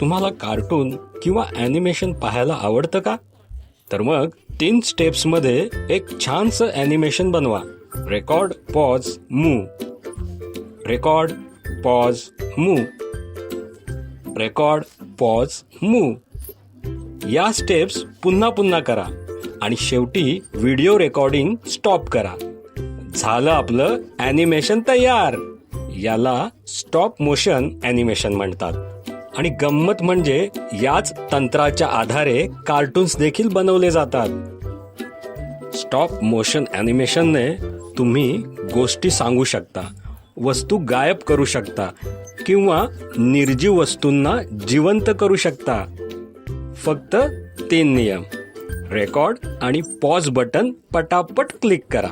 तुम्हाला कार्टून किंवा ॲनिमेशन पाहायला आवडतं का? तर मग तीन स्टेप्समध्ये एक छानसं ॲनिमेशन बनवा. Record pause move record pause move record pause move या स्टेप्स पुन्हा पुन्हा करा आणि शेवटी व्हिडिओ रेकॉर्डिंग स्टॉप करा. झालं आपलं ॲनिमेशन तयार. याला स्टॉप मोशन ॲनिमेशन म्हणतात. आणि गंमत म्हणजे याच तंत्राच्या आधारे कार्टून्स देखील बनवले जातात. स्टॉप मोशन ॲनिमेशनने तुम्ही गोष्टी सांगू शकता वस्तू गायब करू शकता किंवा निर्जीव वस्तूंना जिवंत करू शकता. फक्त तीन नियम. रेकॉर्ड आणि पॉज बटन पटापट क्लिक करा.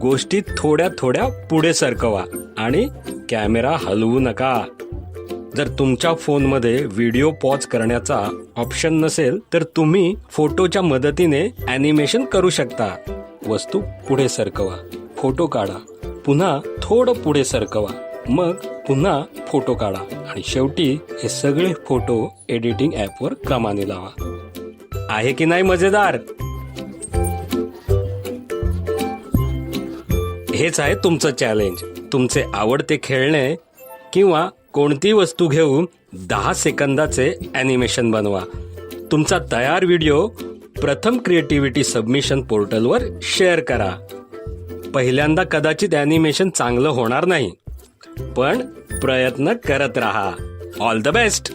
गोष्टी थोड्या थोड्या पुढे सरकवा आणि कॅमेरा हलवू नका. जर तुमच्या फोनमध्ये व्हिडिओ पॉज करण्याचा ऑप्शन नसेल तर तुम्ही फोटोच्या मदतीने ॲनिमेशन करू शकता. वस्तू पुढे सरकवा. फोटो काढा. पुन्हा थोडं पुढे सरकवा. मग पुन्हा फोटो काढा. आणि शेवटी हे सगळे फोटो एडिटिंग ॲपवर क्रमाने लावा. आहे की नाही मजेदार? हेच आहे तुमचं चॅलेंज तुमचे आवडते खेळणे किंवा कोणती वस्तू घेऊन दहा सेकंदाचे ॲनिमेशन बनवा. तुमचा तयार व्हिडिओ प्रथम क्रिएटिव्हिटी सबमिशन पोर्टलवर शेअर करा. पहिल्यांदा कदाचित ॲनिमेशन चांगलं होणार नाही पण प्रयत्न करत राहा. All the best